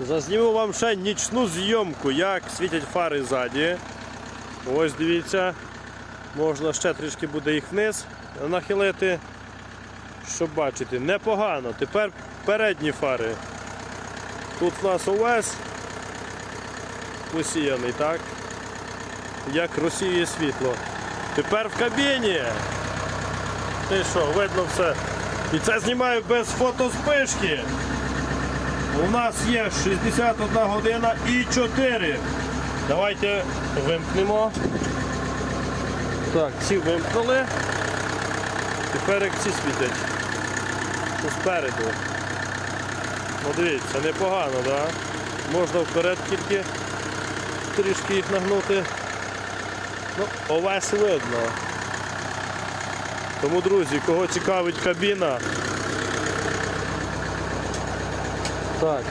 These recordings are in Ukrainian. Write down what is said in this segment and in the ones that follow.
Зазніму вам ще нічну зйомку, як світять фари ззаді. Ось дивіться. Можна ще трішки буде їх вниз нахилити. Щоб бачити, непогано. Тепер передні фари. Тут в нас увесь посіяний, так? Як розсіює світло. Тепер в кабіні. Ти що, видно все. І це знімаю без фотоспишки. У нас є 61 година і 4. Давайте вимкнемо. Так, ці вимкнули. Тепер як ці світять. Спереду. Ну дивіться, непогано, так? Да? Можна вперед тільки трішки їх нагнути. Ну, овес видно. Тому, друзі, кого цікавить кабіна. Так.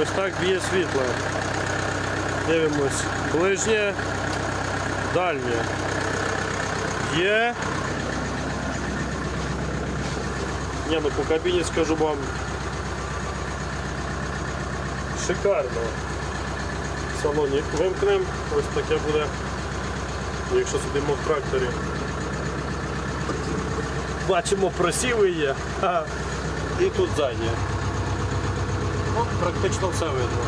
Ось так б'є світло. Дивимось. Ближнє, дальнє. Є. Ні, ну по кабіні скажу вам. Шикарно. В салоні вимкнемо. Ось таке буде, якщо сидимо в тракторі. Бачимо, просіви є. Ха. І тут ззаді. Практично все видно.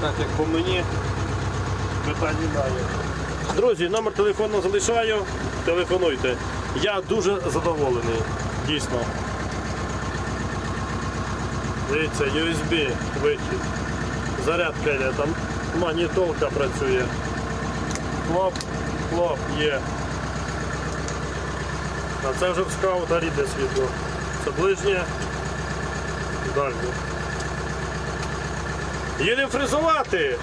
Так як по мені питань немає. Друзі, номер телефону залишаю. Телефонуйте. Я дуже задоволений. Дійсно. Дивіться, USB вихід. Зарядка йде, там магнітолка працює. Хлоп, хлоп, є. А це вже в скаута рідне світло. Це ближнє, дальнє. Їдемо фрезувати!